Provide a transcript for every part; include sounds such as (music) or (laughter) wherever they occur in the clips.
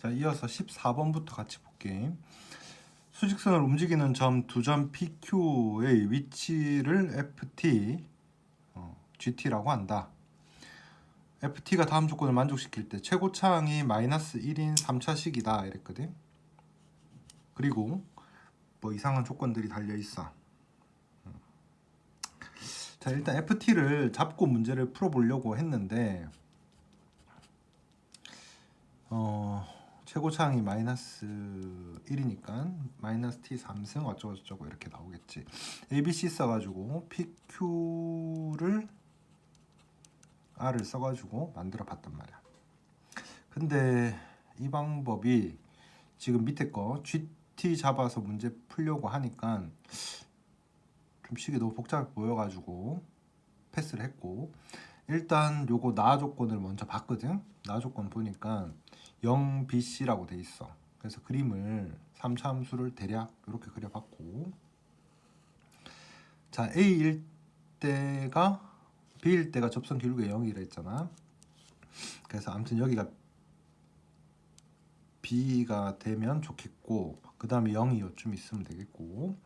자, 이어서 14번부터 같이 볼게. 수직선을 움직이는 점 두 점 PQ의 위치를 FT, 어, GT라고 한다. FT가 다음 조건을 만족시킬 때 최고차항이 마이너스 1인 3차식이다 이랬거든. 그리고 뭐 이상한 조건들이 달려 있어. 음. 자 일단 FT를 잡고 문제를 풀어보려고 했는데 어 최고차항이 마이너스 1이니까 마이너스 t 3승 어쩌고 저쩌고 이렇게 나오겠지. ABC 써가지고 PQ를 R을 써가지고 만들어 봤단 말이야. 근데 이 방법이 지금 밑에 거 GT 잡아서 문제 풀려고 하니까 좀 식이 너무 복잡해 보여가지고 패스를 했고 일단 요거 나 조건을 먼저 봤거든? 나 조건 보니까 0BC라고 돼 있어. 그래서 그림을 3차 함수를 대략 이렇게 그려봤고. 자 A일 때가 B일 때가 접선 기울기가 0이라 했잖아. 그래서 아무튼 여기가 B가 되면 좋겠고 그 다음에 0이 요쯤 있으면 되겠고.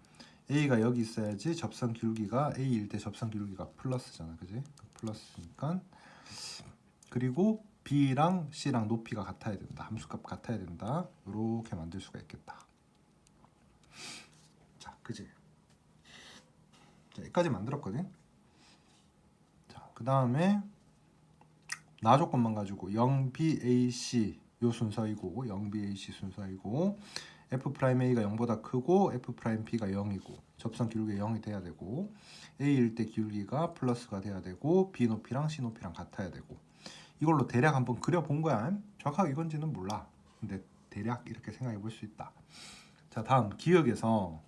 A가 여기 있어야지 접선 기울기가 A일 때 접선 기울기가 플러스잖아. 그지 플러스니까. 그리고 B랑 C랑 높이가 같아야 된다. 함수값 같아야 된다. 이렇게 만들 수가 있겠다. 자 그지? 자 여기까지 만들었거든? 자 그 다음에 나 조건만 가지고 0BAC 요 순서이고 0BAC 순서이고 F'A가 0보다 크고 F'B가 0이고 접선 기울기가 0이 돼야 되고 A일 때 기울기가 플러스가 돼야 되고 B 높이랑 C 높이랑 같아야 되고 이걸로 대략 한번 그려본 거야. 정확하게 이건지는 몰라. 근데 대략 이렇게 생각해 볼 수 있다. 자 다음 기억에서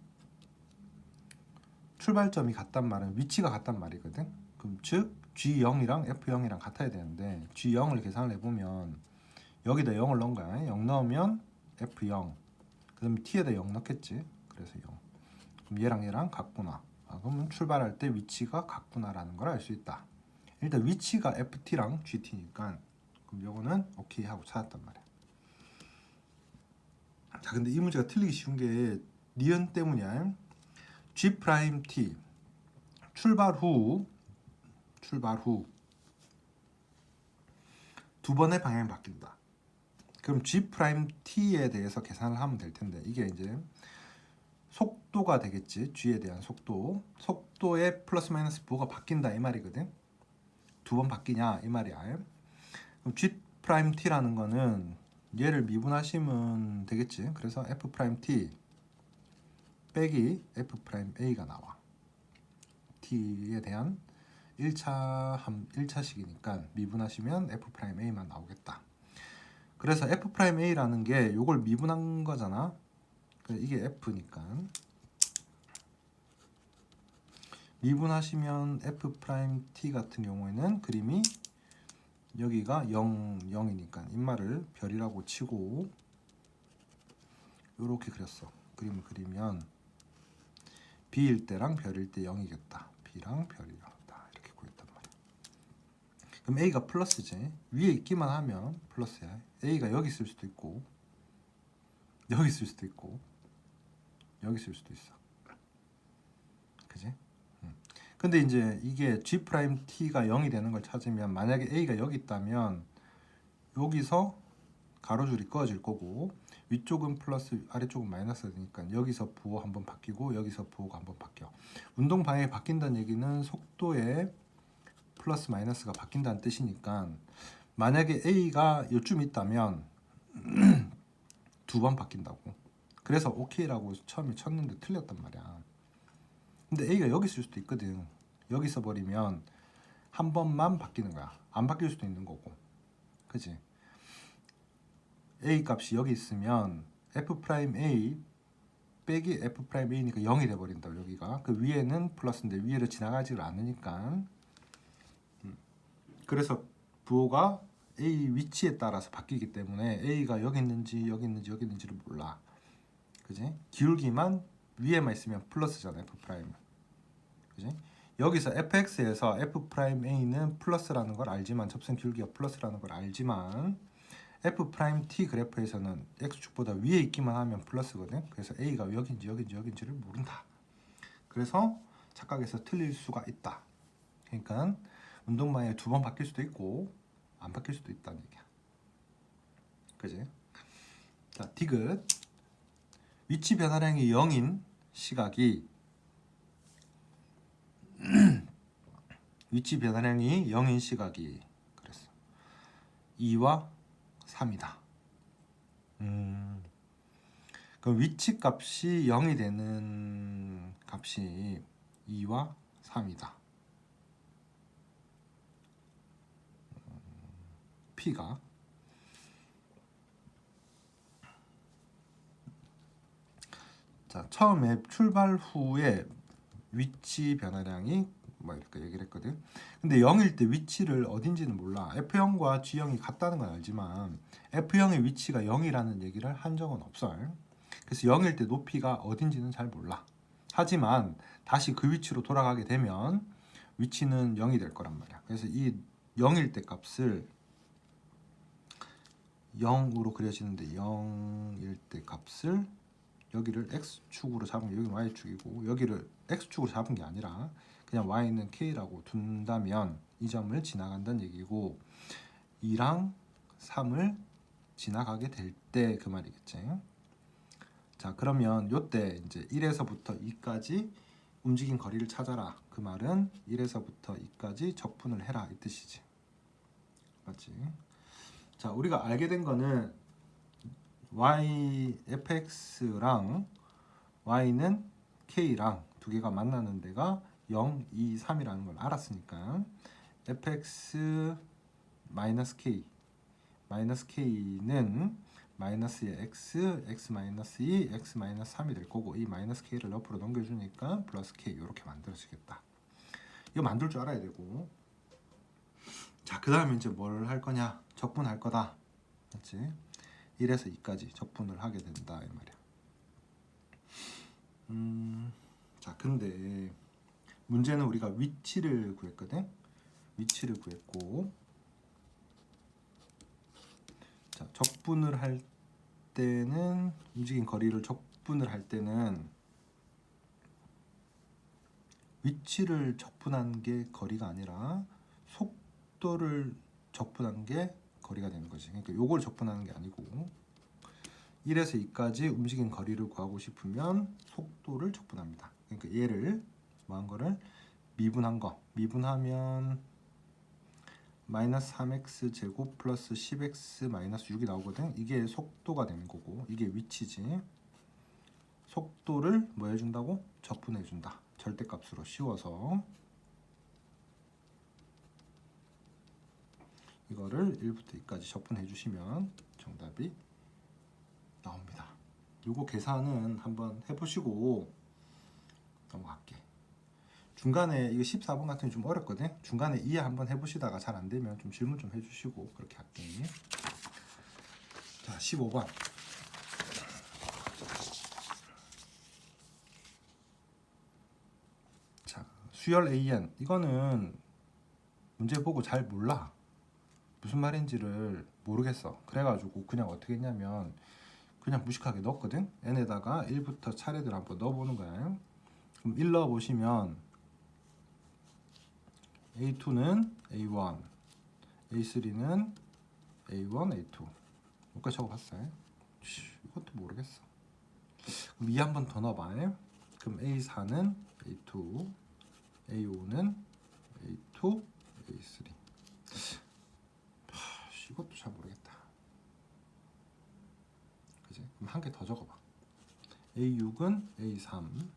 출발점이 같단 말은 위치가 같단 말이거든. 그럼 즉 G0이랑 F0이랑 같아야 되는데 G0을 계산을 해보면 여기다 0을 넣은 거야. 0 넣으면 F0 그 다음에 T에다 0 넣겠지? 그래서 0 그럼 얘랑 얘랑 같구나. 아, 그러면 출발할 때 위치가 같구나라는 걸 알 수 있다. 일단 위치가 FT랑 GT니까 그럼 요거는 오케이 하고 찾았단 말이야. 자 근데 이 문제가 틀리기 쉬운 게 니은 때문이야. G 프라임 T. 출발 후 출발 후 두 번의 방향이 바뀐다. 그럼 G 프라임 T에 대해서 계산을 하면 될 텐데 이게 이제 속도가 되겠지. G에 대한 속도. 속도의 플러스 마이너스 부호가 바뀐다 이 말이거든. 두 번 바뀌냐 이 말이야. 그럼 G 프라임 T라는 거는 얘를 미분하시면 되겠지. 그래서 F 프라임 T 빼기 F 프라임 A가 나와. T에 대한 1차 함 1차식이니까 미분하시면 F 프라임 A만 나오겠다. 그래서 F 프라임 A라는 게 요걸 미분한 거잖아. 그래서 이게 F니까 미분하시면 F 프라임 T 같은 경우에는 그림이 여기가 0 0이니까 인마를 별이라고 치고 이렇게 그렸어. 그림을 그리면 B일 때랑 별일 때 0이겠다. B랑 별이다. 이렇게 구했단 말이야. 그럼 A가 플러스지. 위에 있기만 하면 플러스야. A가 여기 있을 수도 있고 여기 있을 수도 있고 여기 있을 수도 있어. 그지? 음. 근데 이제 이게 G 프라임 T가 0이 되는 걸 찾으면 만약에 A가 여기 있다면 여기서 가로줄이 꺼질 거고 위쪽은 플러스 아래쪽은 마이너스 되니까 여기서 부호 한번 바뀌고 여기서 부호가 한번 바뀌어 운동 방향이 바뀐다는 얘기는 속도에 플러스 마이너스가 바뀐다는 뜻이니까 만약에 A가 요쯤 있다면 (clears throat) 두 번 바뀐다고. 그래서 OK라고 처음에 쳤는데 틀렸단 말이야. 근데 A가 여기 있을 수도 있거든. 여기 있어 버리면 한 번만 바뀌는 거야. 안 바뀔 수도 있는 거고. 그지? A 값이 여기 있으면 F 프라임 A 빼기 F 프라임 A니까 0이 돼 버린다 여기가. 그 위에는 플러스인데 위를 지나가지를 않으니까. 음. 그래서 부호가 A 위치에 따라서 바뀌기 때문에 A가 여기 있는지 여기 있는지 여기 있는지를 몰라 그지 기울기만 위에만 있으면 플러스잖아 F 프라임은 그지 여기서 fx에서 f 프라임 a는 플러스라는 걸 알지만 접선 기울기가 플러스라는 걸 알지만 f 프라임 t 그래프에서는 x축보다 위에 있기만 하면 플러스거든. 그래서 a가 여긴지 여긴지 여긴지를 모른다. 그래서 착각해서 틀릴 수가 있다. 그러니까 운동 만에 두 번 바뀔 수도 있고 안 바뀔 수도 있다는 얘기야. 그지? 자, 디귿 위치 변화량이 0인 시각이 (clears throat) 위치 변화량이 0인 시각이 그랬어. 2와 3이다. 음. 그럼 위치 값이 0이 되는 값이 2와 3이다. P가 자 처음에 출발 후에 위치 변화량이 뭐 이렇게 얘기를 했거든. 근데 0일 때 위치를 어딘지는 몰라. F0과 G0이 같다는 건 알지만 F0의 위치가 0이라는 얘기를 한 적은 없어요. 그래서 0일 때 높이가 어딘지는 잘 몰라. 하지만 다시 그 위치로 돌아가게 되면 위치는 0이 될 거란 말이야. 그래서 이 0일 때 값을 0으로 그려지는데 0일 때 값을 여기를 x축으로 잡은 게 여기 y축이고 여기를 x축으로 잡은 게 아니라 그냥 y는 k라고 둔다면 이 점을 지나간다는 얘기고 2랑 3을 지나가게 될 때 그 말이겠지. 자 그러면 요때 이제 1에서부터 2까지 움직인 거리를 찾아라. 그 말은 1에서부터 2까지 적분을 해라 이 뜻이지. 맞지? 자 우리가 알게 된 거는 y fx랑 y는 k랑 두 개가 만나는 데가 0, 2, 3이라는 걸 알았으니까 fx k 마이너스 k는 마이너스의 x, x 마이너스 2, x 마이너스 3이 될 거고 이 마이너스 k를 옆으로 넘겨주니까 플러스 k 이렇게 만들어지겠다. 이거 만들 줄 알아야 되고 자 그 다음에 이제 뭘 할 거냐 적분할 거다 맞지? 1에서 2까지 적분을 하게 된다 이 말이야. 음, 자 근데 문제는 우리가 위치를 구했거든. 위치를 구했고, 자 적분을 할 때는 움직인 거리를 적분을 할 때는 위치를 적분한 게 거리가 아니라 속도를 적분한 게 거리가 되는 거지. 그러니까 요걸 적분하는 게 아니고 1에서 2까지 움직인 거리를 구하고 싶으면 속도를 적분합니다. 그러니까 얘를 뭐한 거를 미분한 거. 미분하면 마이너스 3x 제곱 플러스 10x 마이너스 6이 나오거든. 이게 속도가 되는 거고 이게 위치지. 속도를 뭐 해준다고? 적분해준다. 절대값으로 씌워서 이거를 1부터 2까지 적분해 주시면 정답이 나옵니다. 요거 계산은 한번 해보시고 넘어갈게. 중간에 이거 14번 같은 게 좀 어렵거든. 중간에 이해 한번 해보시다가 잘 안 되면 좀 질문 좀 해주시고 그렇게 할게. 자, 15번. 자, 수열 AN 이거는 문제 보고 잘 몰라. 무슨 말인지를 모르겠어. 그래가지고 그냥 어떻게 했냐면 그냥 무식하게 넣었거든. n에다가 1부터 차례대로 한번 넣어보는 거야. 그럼 1 넣어보시면 A2는 A1, A3는 A1, A2. 여기까지 적어봤어요. 씨, 이것도 모르겠어. 그럼 2 한 번 더 넣어봐. 그럼 A4는 A2, A5는 A2, A3. 하, 이것도 잘 모르겠다. 그지? 그럼 한 개 더 적어봐. A6은 A3,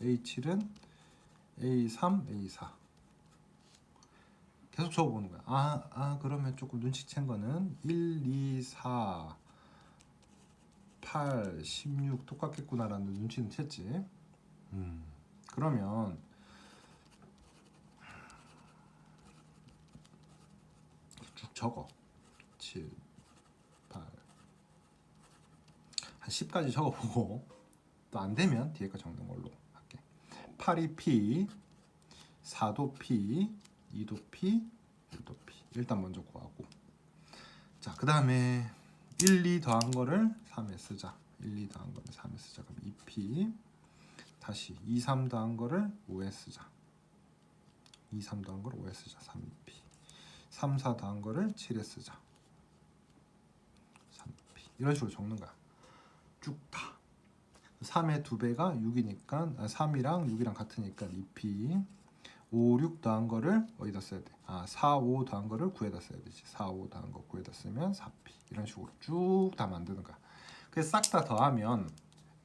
A7은 A3, A4. 계속 적어보는 거야. 아, 아 그러면 조금 눈치챈 거는 1, 2, 4, 8, 16 똑같겠구나라는 눈치는 챘지. 음, 그러면 쭉 적어. 7, 8, 한 10까지 적어보고 (laughs) 또 안 되면 뒤에 거 적는 걸로 할게. 8이 P, 4도 P, 2도 P, 1도 P. 일단 먼저 구하고. 자, 그 다음에 1, 2 더한 거를 3에 쓰자. 1, 2 더한 거를 3에 쓰자. 그럼 2p 다시 2, 3 더한 거를 5에 쓰자. 2, 3 더한 거를 5에 쓰자. 3p 3, 4 더한 거를 7에 쓰자. 3p 이런 식으로 적는 거야. 쭉 다. 3의 2배가 6이니까 아, 3이랑 6이랑 같으니까 2p 5, 6 더한 거를 어디다 써야 돼? 아, 4, 5 더한 거를 9에다 써야 되지. 4, 5 더한 거 9에다 쓰면 4p. 이런 식으로 쭉 다 만드는 거야. 그래서 싹 다 더하면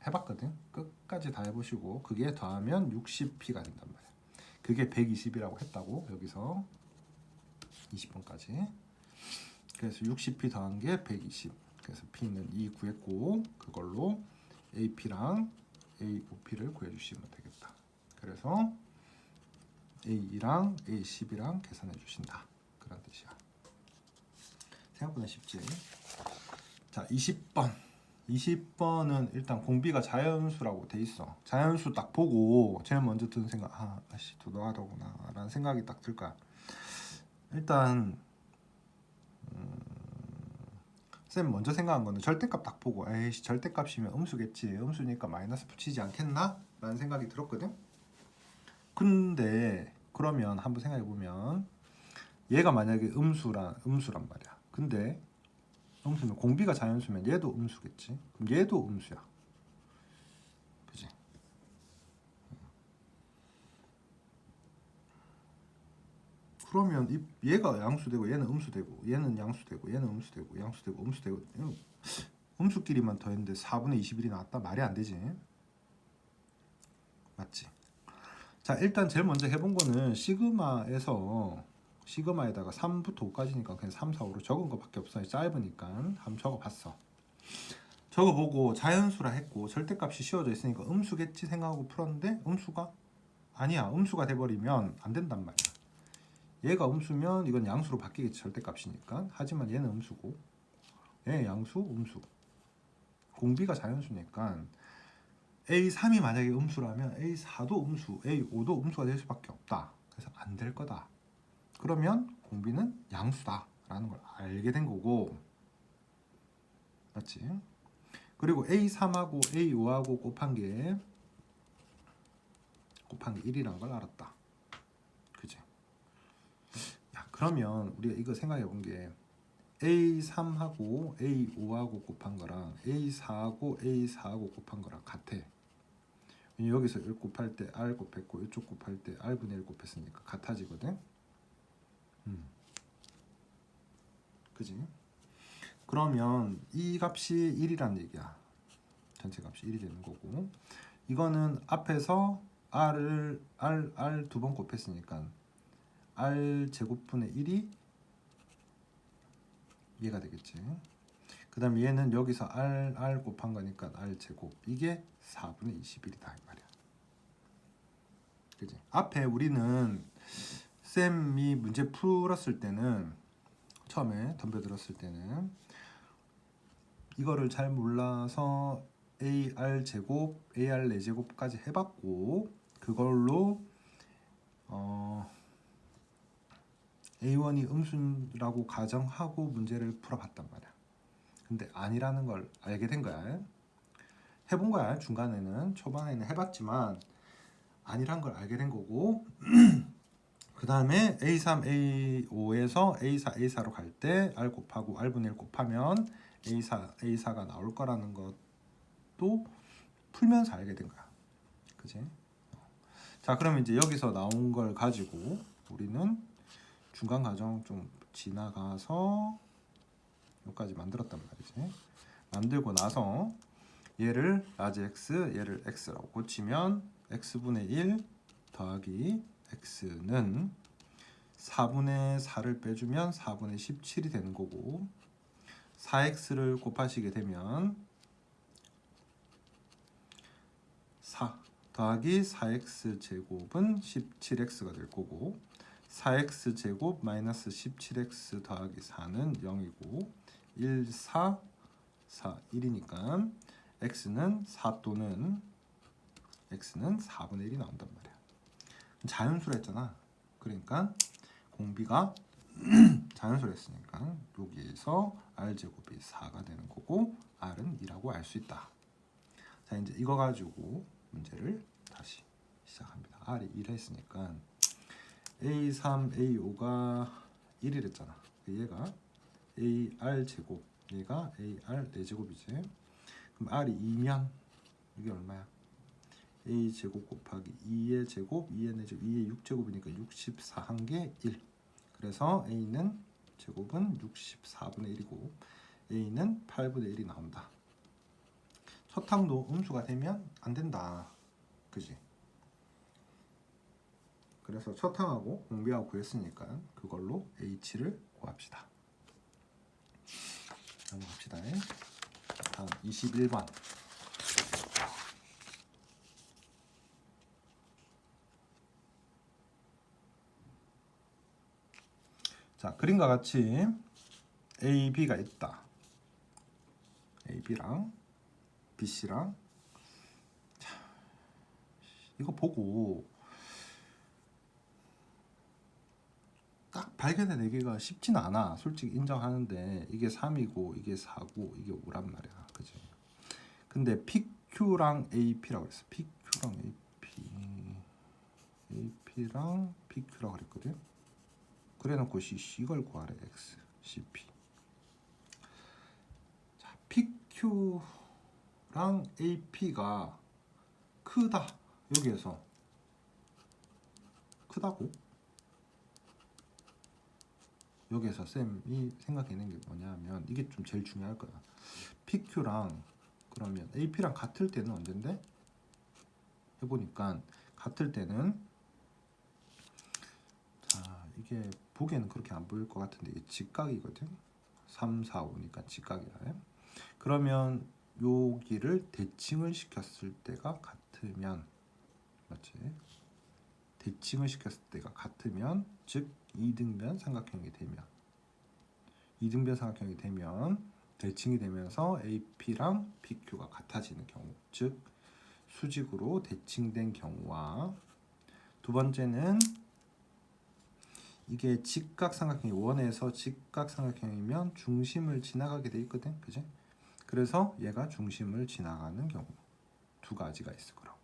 해봤거든. 끝까지 다 해보시고 그게 더하면 60p가 된단 말이야. 그게 120이라고 했다고 여기서 20번까지. 그래서 60p 더한 게 120. 그래서 p는 2 구했고 그걸로 ap랑 a5p를 구해주시면 되겠다. 그래서 A2랑 A10이랑 계산해 주신다. 그런 뜻이야. 생각보다 쉽지. 자, 20번. 20번은 일단 공비가 자연수라고 돼 있어. 자연수 딱 보고 제일 먼저 드는 생각, 아, 아씨 도도하더구나 라는 생각이 딱들 거야. 일단 음, 쌤 먼저 생각한 거는 절대값 딱 보고, 에이씨 절대값이면 음수겠지. 음수니까 마이너스 붙이지 않겠나? 라는 생각이 들었거든. 근데 그러면 한번 생각해 보면 얘가 만약에 음수란 음수란 말이야. 근데 음수면 공비가 자연수면 얘도 음수겠지. 그럼 얘도 음수야. 그지? 그러면 이, 얘가 양수되고 얘는 음수되고 얘는 양수되고 얘는 음수되고 양수되고 음수되고 음수끼리만 더했는데 4분의 21이 나왔다? 말이 안 되지. 맞지? 자 일단 제일 먼저 해본 거는 시그마에서 시그마에다가 3부터 5까지니까 그냥 3, 4, 5로 적은 거밖에 없어요 짧으니까. 한번 적어봤어. 적어보고 자연수라 했고 절대값이 씌워져 있으니까 음수겠지 생각하고 풀었는데 음수가 아니야. 음수가 돼버리면 안 된단 말이야 얘가 음수면 이건 양수로 바뀌겠지 절대값이니까 하지만 얘는 음수고 얘 양수 음수 공비가 자연수니까 A3이 만약에 음수라면 A4도 음수, A5도 음수가 될 수밖에 없다. 그래서 안 될 거다. 그러면 공비는 양수다 라는 걸 알게 된 거고, 맞지? 그리고 A3하고 A5하고 곱한 게 곱한 게 1이란 걸 알았다. 그러면 우리가 이거 생각해 본 게 A3하고 A5하고 곱한 거랑 A4하고 A4하고 곱한 거랑 같아. 여기서 1 곱할 때 R 곱했고 이쪽 곱할 때 R분의 1 곱했으니까 같아지거든. 음. 그지? 그러면 이 값이 1이란 얘기야. 전체 값이 1이 되는 거고 이거는 앞에서 R을 R R 두 번 곱했으니까 R 제곱분의 1이 얘가 되겠지. 그 다음 얘는 여기서 R, R 곱한 거니까 R 제곱 이게 4분의 21이다 이 말이야 그지? 앞에 우리는 쌤이 문제 풀었을 때는 처음에 덤벼들었을 때는 이거를 잘 몰라서 AR 제곱, AR 4제곱까지 해봤고 그걸로 어 A1이 음수라고 가정하고 문제를 풀어봤단 말이야. 근데 아니라는 걸 알게 된 거야. 해본 거야. 중간에는 초반에는 해봤지만 아니란 걸 알게 된 거고. (clears throat) 그 다음에 A3, A5에서 A4, A4로 갈 때 R 곱하고 R분의 1 곱하면 A4, A4가 나올 거라는 것도 풀면서 알게 된 거야. 그지? 자, 그러면 이제 여기서 나온 걸 가지고 우리는 중간 과정 좀 지나가서 여기까지 만들었단 말이지. 만들고 나서 얘를 라지 x, 얘를 x라고 고치면 x분의 1 더하기 x는 4분의 4를 빼주면 4분의 17이 되는 거고 4x를 곱하시게 되면 4 더하기 4x 제곱은 17x가 될 거고 4x 제곱 마이너스 17x 더하기 4는 0이고 1, 4, 4, 1이니까 x는 4 또는 x는 4분의 1이 나온단 말이야. 자연수라 했잖아. 그러니까 공비가 (clears throat) 자연수를 했으니까 여기에서 r 제곱이 4가 되는 거고 r은 2라고 알 수 있다. 자 이제 이거 가지고 문제를 다시 시작합니다. r이 1 했으니까 a3, a5가 1이랬잖아. 얘가 ar 제곱, 얘가 ar 4제곱이지. 그럼 r이 2면 이게 얼마야? a 제곱 곱하기 2의 제곱, 2의 4제곱, 2의 6제곱이니까 64한 개 1. 그래서 a는 제곱은 64분의 1이고 a는 8분의 1이 나온다. 첫 항도 음수가 되면 안 된다. 그지? 그래서 첫 항하고 공비하고 구했으니까 그걸로 h를 구합시다. 넘어갑시다. 다음 21번. 자, 그림과 같이 A, B가 있다. A, B랑 B, C랑 자, 이거 보고 딱 발견해내기가 쉽진 않아. 솔직히 인정하는데 이게 3이고 이게 4고 이게 5란 말이야. 그지? 근데 PQ랑 AP라고 그랬어. PQ랑 AP AP랑 PQ라고 그랬거든. 그래 놓고 C, 이걸 구하래 X, CP. 자, PQ랑 AP가 크다. 여기에서 크다고? 여기에서 쌤이 생각해낸 게 뭐냐면 이게 좀 제일 중요할 거야. PQ랑 그러면 AP랑 같을 때는 언젠데? 해보니까 같을 때는 자 이게 보기에는 그렇게 안 보일 것 같은데 이게 직각이거든. 3, 4, 5니까 직각이라. 그러면 여기를 대칭을 시켰을 때가 같으면 맞지? 대칭을 시켰을 때가 같으면 즉 이등변 삼각형이 되면 이등변 삼각형이 되면 대칭이 되면서 AP랑 PQ가 같아지는 경우 즉 수직으로 대칭된 경우와 두 번째는 이게 직각 삼각형이 원에서 직각 삼각형이면 중심을 지나가게 돼 있거든 그지? 그래서 얘가 중심을 지나가는 경우 두 가지가 있을 거라고.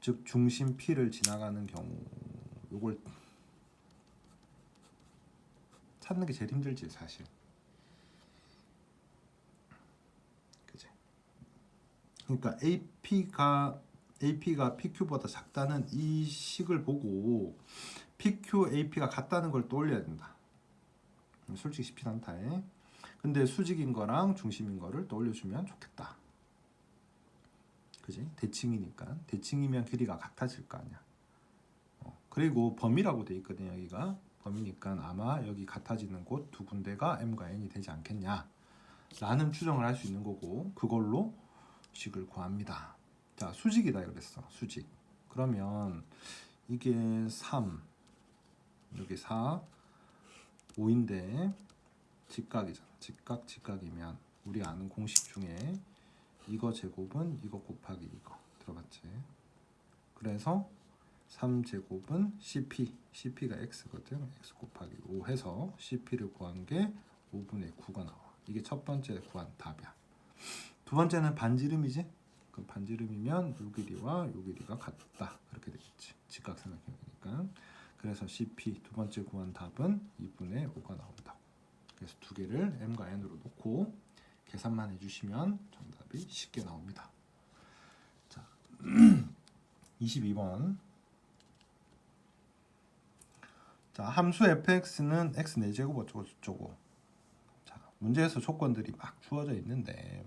즉 중심 P를 지나가는 경우 요걸 찾는 게 제일 힘들지 사실. 그지? 그러니까 AP가 AP가 PQ보다 작다는 이 식을 보고 PQ AP가 같다는 걸 떠올려야 된다. 솔직히 쉽진 않다 에. 근데 수직인 거랑 중심인 거를 떠올려주면 좋겠다. 그지? 대칭이니까. 대칭이면 길이가 같아질 거 아니야. 어, 그리고 범위라고 돼 있거든 여기가 범위니까? 아마 여기 같아지는 곳 두 군데가 m과 n이 되지 않겠냐? 라는 추정을 할 수 있는 거고 그걸로 식을 구합니다. 자 수직이다 그랬어 수직. 그러면 이게 3 여기 4 5인데 직각이잖아. 직각 직각이면 우리 아는 공식 중에 이거 제곱은 이거 곱하기 이거. 들어봤지? 그래서 3제곱은 CP CP가 X거든. X 곱하기 5 해서 CP를 구한 게 5분의 9가 나와. 이게 첫 번째 구한 답이야. 두 번째는 반지름이지? 그 반지름이면 요 길이와 요 길이가 같다. 그렇게 되겠지. 직각삼각형이니까. 그래서 CP 두 번째 구한 답은 2분의 5가 나온다 그래서 두 개를 m과 n으로 놓고 계산만 해주시면 정답이 쉽게 나옵니다. 자 (clears throat) 22번 자, 함수 fx는 x 4제곱 어쩌고 저쩌고. 자, 문제에서 조건들이 막 주어져 있는데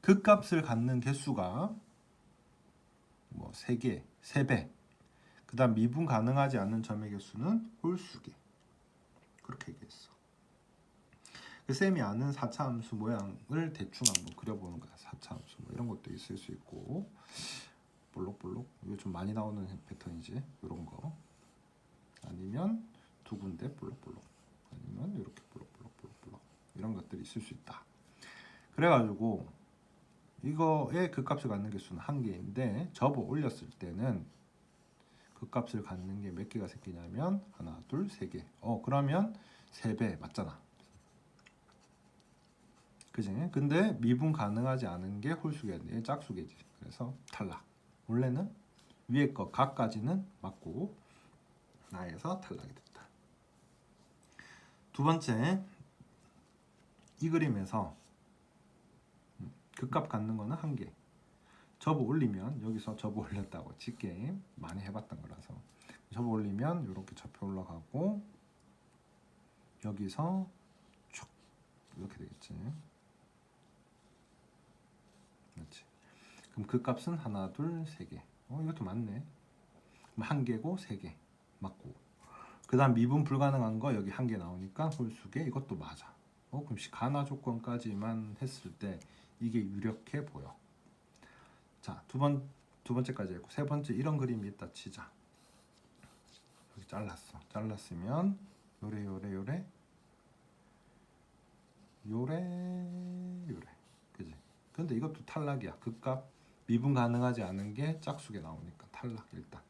그 값을 갖는 개수가 뭐 3개, 3배. 그다음 미분 가능하지 않는 점의 개수는 홀수개. 그렇게 얘기했어. 그 쌤이 아는 4차 함수 모양을 대충 한번 그려보는 거야. 4차 함수 뭐 이런 것도 있을 수 있고 볼록볼록 이거 좀 많이 나오는 패턴이지. 이런 거. 아니면 두 군데 볼록볼록 아니면 이렇게 볼록볼록볼록볼록 이런 것들이 있을 수 있다. 그래가지고 이거의 그 값을 갖는 개수는 한 개인데 접어 올렸을 때는 그 값을 갖는 게 몇 개가 생기냐면 하나, 둘, 세 개. 어 그러면 3배 맞잖아. 그지? 근데 미분 가능하지 않은 게 홀수계인데 짝수계지. 그래서 탈락. 원래는 위에 거 각까지는 맞고 나에서 탈락이 됐다. 두 번째 이 그림에서 음, 극값 갖는 거는 한 개. 접어 올리면 여기서 접어 올렸다고 칠게 많이 해봤던 거라서 접어 올리면 이렇게 접혀 올라가고 여기서 쭉 이렇게 되겠지. 그렇지. 그럼 그 값은 하나, 둘, 세 개. 어 이것도 맞네. 한 개고 세 개 맞고. 그 다음 미분 불가능한 거 여기 한 개 나오니까 홀수계 이것도 맞아. 어 그럼 시- 가나 조건까지만 했을 때 이게 유력해 보여. 자, 두 번 두 번째까지 했고 세 번째 이런 그림이 있다 치자. 여기 잘랐어. 잘랐으면 요래 요래 요래 요래 요래. 그지? 근데 이것도 탈락이야. 극값 미분 가능하지 않은 게 짝수게 나오니까 탈락 일단.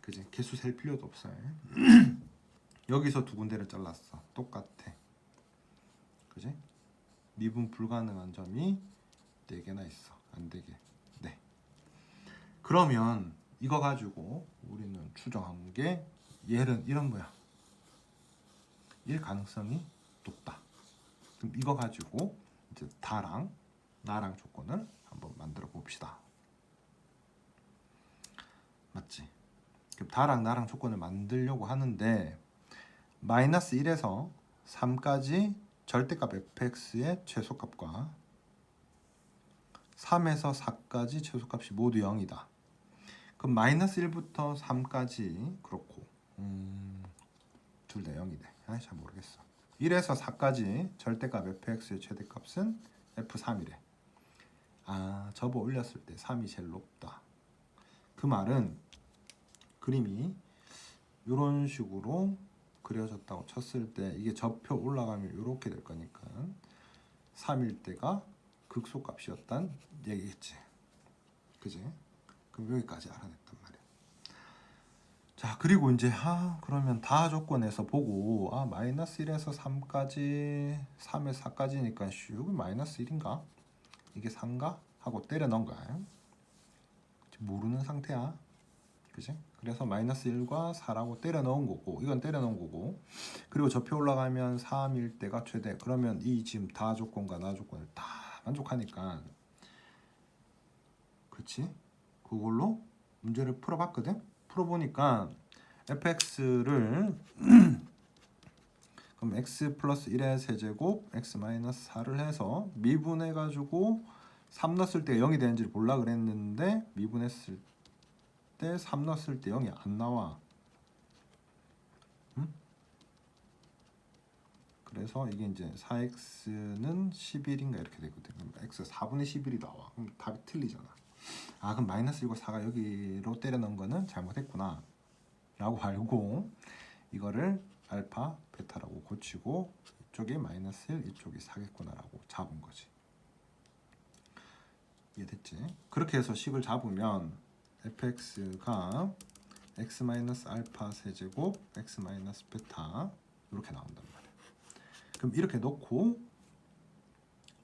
그지? 개수 셀 필요도 없어요. (clears throat) 여기서 두 군데를 잘랐어. 똑같아. 그지? 미분 불가능한 점이 네 개나 있어. 안 되게. 네. 그러면 이거 가지고 우리는 추정한 게 얘는 이런 거야. 일 가능성이 높다. 그럼 이거 가지고 이제 다랑 나랑 조건을 한번 만들어 봅시다. 맞지? 다랑 나랑 조건을 만들려고 하는데 마이너스 1에서 3까지 절대값 fx의 최소값과 3에서 4까지 최소값이 모두 0이다. 그럼 마이너스 1부터 3까지 그렇고 음, 둘다 0이네. 아이 잘 모르겠어. 1에서 4까지 절대값 fx의 최대값은 f3이래. 아 접어 올렸을 때 3이 제일 높다. 그 말은 그림이 이런 식으로 그려졌다고 쳤을 때 이게 접혀 올라가면 이렇게 될 거니까 3일 때가 극소값이었단 얘기겠지. 그지? 그럼 여기까지 알아냈단 말이야. 자 그리고 이제 아 그러면 다 조건에서 보고 아 마이너스 1에서 3까지 3에서 4까지니까 슈 여기 마이너스 1인가? 이게 3가? 하고 때려 넣은 거야. 모르는 상태야. 그지? 그래서 마이너스 1과 4라고 때려 넣은 거고 이건 때려 넣은 거고 그리고 접혀 올라가면 3일 때가 최대 그러면 이 지금 다 조건과 나 조건을 다 만족하니까 그렇지? 그걸로 문제를 풀어봤거든? 풀어보니까 fx를 (clears throat) 그럼 x 플러스 1의 세제곱 x 마이너스 4를 해서 미분해가지고 3 넣었을 때 0이 되는지를 볼라 그랬는데 미분했을 때 3 넣었을 때 0이 안 나와. 응? 그래서 이게 이제 4x는 11인가 이렇게 되거든. 그럼 x 4분의 11이 나와. 그럼 답이 틀리잖아. 아 그럼 마이너스 1과 4가 여기로 때려 넣은 거는 잘못했구나. 라고 알고 이거를 알파 베타라고 고치고 이쪽이 마이너스 1 이쪽이 4겠구나 라고 잡은 거지. 이해됐지? 그렇게 해서 식을 잡으면 fx가 x 마이너스 알파 세제곱 x 마이너스 베타 이렇게 나온단 말이야 그럼 이렇게 놓고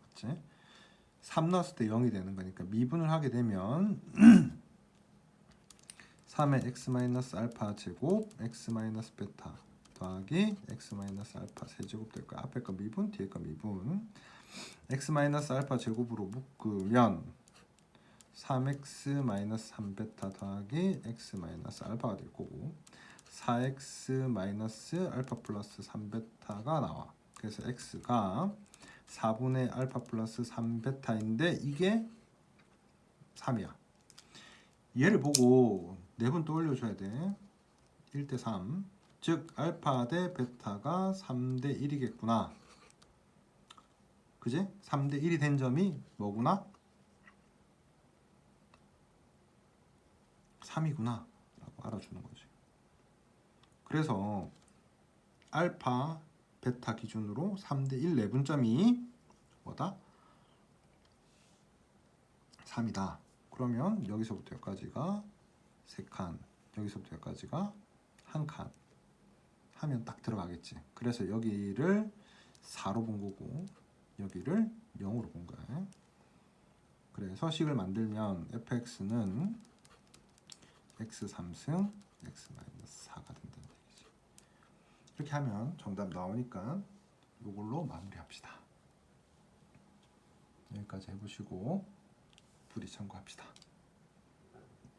맞지? 3 넣었을 때 0이 되는 거니까 미분을 하게 되면 (clears throat) 3의 x 마이너스 알파 제곱 x 마이너스 베타 더하기 x 마이너스 알파 세제곱 될 거야. 앞에 거 미분, 뒤에 거 미분. x 마이너스 알파 제곱으로 묶으면 3x 마이너스 3베타 더하기 x 마이너스 알파가 될 거고 4x 마이너스 알파 플러스 3베타가 나와. 그래서 x가 4분의 알파 플러스 3베타인데 이게 3이야. 얘를 보고 네번 떠올려줘야 돼. 1대 3. 즉 알파 대 베타가 3대 1이겠구나. 그지? 3대 1이 된 점이 뭐구나? 3이구나 라고 알아주는 거지. 그래서 알파 베타 기준으로 3대 1 내분점이 뭐다? 3이다. 그러면 여기서부터 여기까지가 3칸, 여기서부터 여기까지가 한 칸. 하면 딱 들어가겠지. 그래서 여기를 4로 본 거고 여기를 0으로 본 거야. 그래서 식을 만들면 fx는 x 3승 x 4가 된다는 얘기지. 이렇게 하면 정답 나오니까 이걸로 마무리합시다. 여기까지 해보시고 풀이 참고합시다.